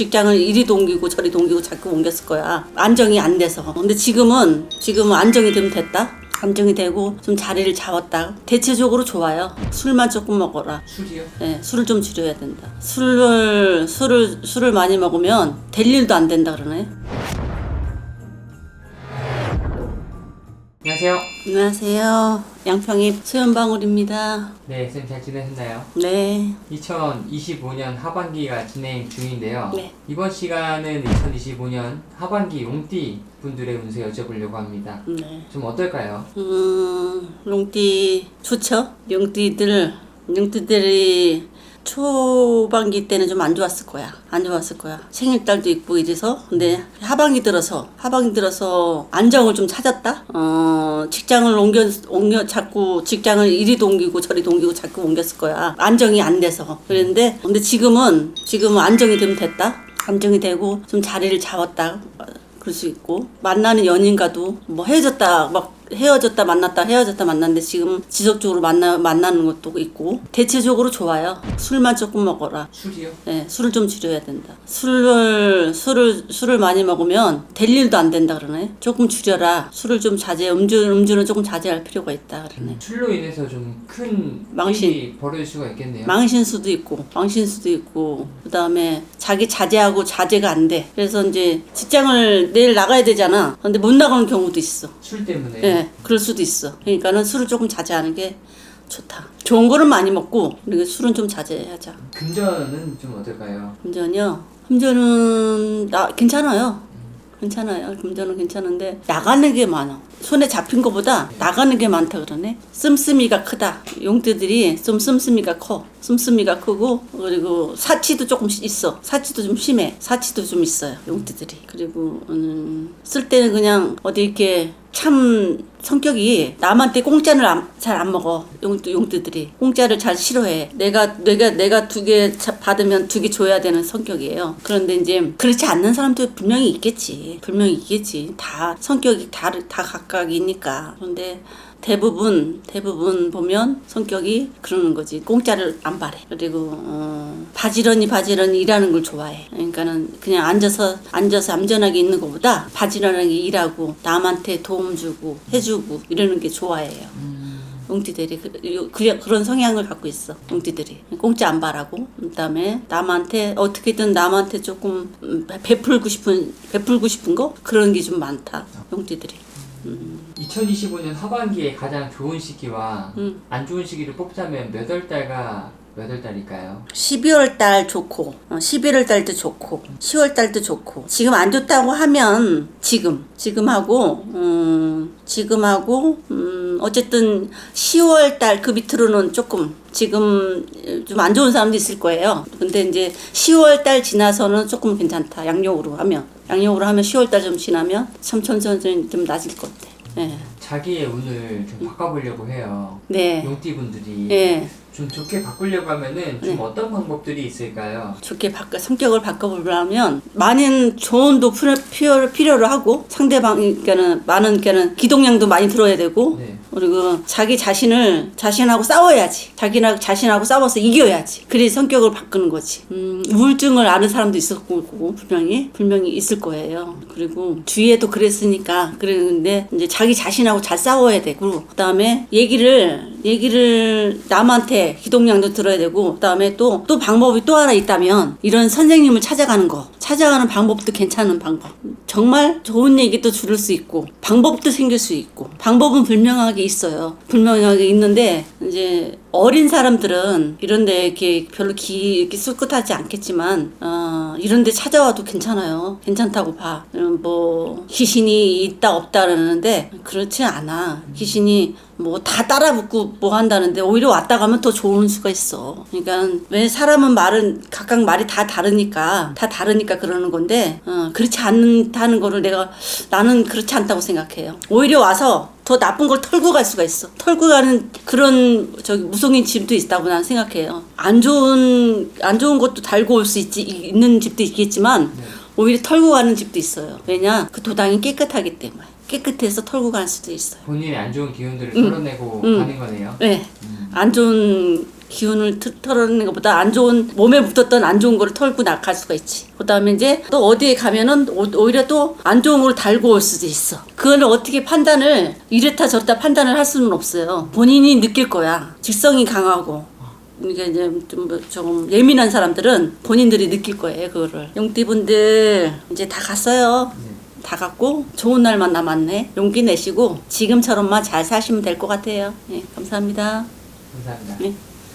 직장을 이리도 옮기고 저리도 옮기고 자꾸 옮겼을 거야. 안정이 안 돼서. 근데 지금은 지금은 안정이 되면 됐다. 안정이 되고 좀 자리를 잡았다. 대체적으로 좋아요. 술만 조금 먹어라. 술이요? 네, 술을 좀 줄여야 된다. 술을 술을 술을 많이 먹으면 될 일도 안 된다 그러네. 안녕하세요. 안녕하세요. 양평입 소연방울입니다. 네, 쌤 잘 지내셨나요? 네. 2025년 하반기가 진행 중인데요. 네. 이번 시간은 2025년 하반기 용띠 분들의 운세 여쭤보려고 합니다. 네. 좀 어떨까요? 음, 용띠 좋죠? 용띠들, 용띠들이 초반기 때는 좀 안 좋았을 거야. 안 좋았을 거야. 생일달도 있고 이래서. 근데 하반기 들어서, 하반기 들어서 안정을 좀 찾았다? 어, 직장을 옮겨, 옮겨, 자꾸 직장을 이리도 옮기고 저리도 옮기고 자꾸 옮겼을 거야. 안정이 안 돼서. 그랬는데, 근데 지금은, 지금은 안정이 되면 됐다? 안정이 되고 좀 자리를 잡았다. 그럴 수 있고 만나는 연인과도 뭐 헤어졌다 막 헤어졌다 만났다 헤어졌다 만났는데 지금 지속적으로 만나 만나는 것도 있고 대체적으로 좋아요. 술만 조금 먹어라. 술이요? 네, 술을 좀 줄여야 된다. 술을 술을 술을 많이 먹으면 될 일도 안 된다 그러네. 조금 줄여라. 술을 좀 자제 음주 음주는 조금 자제할 필요가 있다 그러네. 술로 인해서 좀 큰 망신. 일이 벌어질 수가 있겠네요. 망신 수도 있고 망신 수도 있고 그다음에 자기 자제하고 자제가 안 돼. 그래서 이제 직장을 내일 나가야 되잖아. 근데 못 나가는 경우도 있어. 술 때문에. 예, 그럴 수도 있어. 그러니까는 술을 조금 자제하는 게 좋다. 좋은 거는 많이 먹고 그리고 술은 좀 자제하자. 금전은 좀 어떨까요? 금전이요. 금전은 나 괜찮아요. 괜찮아요. 금전은 괜찮은데 나가는 게 많아. 손에 잡힌 것보다 나가는 게 많다 그러네. 씀씀이가 크다. 용띠들이 좀 씀씀이가 커. 씀씀이가 크고 그리고 사치도 조금 있어. 사치도 좀 심해. 사치도 좀 있어요. 용띠들이. 그리고 음, 쓸 때는 그냥 어디 이렇게 참 성격이 남한테 공짜를 잘 안 먹어 용띠 용띠들이. 공짜를 잘 싫어해. 내가 내가 내가 두 개 받으면 두 개 줘야 되는 성격이에요. 그런데 이제 그렇지 않는 사람도 분명히 있겠지. 분명히 있겠지. 다 성격이 다 다 각각이니까. 그런데 대부분 대부분 보면 성격이 그러는 거지. 공짜를 안 바래. 그리고 어, 바지런히 바지런히 일하는 걸 좋아해. 그러니까는 그냥 앉아서 앉아서 얌전하게 있는 것보다 바지런하게 일하고 남한테 도움 주고 해주고 이러는 게 좋아해요. 용띠들이. 그, 요- 그, 그런 성향을 갖고 있어 용띠들이. 공짜 안 바라고. 그다음에 남한테 어떻게든 남한테 조금 음, 베풀고 싶은 베풀고 싶은 거? 그런 게 좀 많다 용띠들이 2025년 하반기에 가장 좋은 시기와 음. 안 좋은 시기를 뽑자면 몇 월 달과 몇월 달일까요? 12월 달 좋고, 어, 11월 달도 좋고, 10월 달도 좋고. 지금 안 좋다고 하면 지금, 지금 하고, 음, 지금 하고, 음, 어쨌든 10월 달 그 밑으로는 조금 지금 좀 안 좋은 사람도 있을 거예요. 근데 이제 10월 달 지나서는 조금 괜찮다. 양력으로 하면. 양력으로 하면 10월 달 좀 지나면 참 천천히 좀 낮을 것 같아. 예. 자기의 운을 좀 바꿔보려고 해요. 네. 용띠분들이 예. 좀 좋게 바꾸려고 하면은 좀 네. 어떤 방법들이 있을까요? 좋게 바꿔 성격을 바꿔보려면 많은 조언도 필요, 필요, 필요로 하고 상대방께는 많은 게는 기동량도 많이 들어야 되고 네. 그리고 자기 자신을 자신하고 싸워야지 자기나 자신하고 싸워서 이겨야지 그래 성격을 바꾸는 거지 음, 우울증을 아는 사람도 있을 거고 분명히 분명히 있을 거예요 그리고 주위에도 그랬으니까 그랬는데 이제 자기 자신하고 잘 싸워야 되고 그다음에 얘기를 얘기를 남한테 기동량도 들어야 되고 그다음에 또 또 방법이 또 하나 있다면 이런 선생님을 찾아가는 거. 찾아가는 방법도 괜찮은 방법. 정말 좋은 얘기도 들을 수 있고 방법도 생길 수 있고 방법은 분명하게 있어요. 분명하게 있는데 이제 어린 사람들은 이런데 이렇게 별로 기 이렇게 쑥긋하지 않겠지만 어, 이런데 찾아와도 괜찮아요 괜찮다고 봐 음, 뭐 귀신이 있다 없다 그러는데 그렇지 않아 귀신이 뭐 다 따라붙고 뭐 한다는데 오히려 왔다 가면 더 좋은 수가 있어. 그러니까 왜 사람은 말은 각각 말이 다 다르니까 다 다르니까 그러는 건데 어, 그렇지 않다는 거를 내가 나는 그렇지 않다고 생각해요. 오히려 와서 더 나쁜 걸 털고 갈 수가 있어. 털고 가는 그런 저기 무속인 집도 있다고 나는 생각해요. 안 좋은 안 좋은 것도 달고 올 수 있지 있는 집도 있겠지만 오히려 털고 가는 집도 있어요. 왜냐 그 도당이 깨끗하기 때문에 깨끗해서 털고 갈 수도 있어요. 본인의 안 좋은 기운들을 털어내고 음. 가는 거네요. 네. 안 좋은 기운을 트- 털어내는 것보다 안 좋은 몸에 붙었던 안 좋은 거를 털고 나갈 수가 있지. 그다음에 이제 또 어디에 가면은 오- 오히려 또 안 좋은 걸 달고 올 수도 있어. 그거를 어떻게 판단을 이랬다 저랬다 판단을 할 수는 없어요. 본인이 느낄 거야. 직성이 강하고. 이게 이제 좀 뭐- 조금 예민한 사람들은 본인들이 느낄 거예요, 그거를. 용띠분들 이제 다 갔어요. 다 갔고 좋은 날만 남았네. 용기 내시고 지금처럼만 잘 사시면 될 것 같아요. 네, 감사합니다. 감사합니다. 네.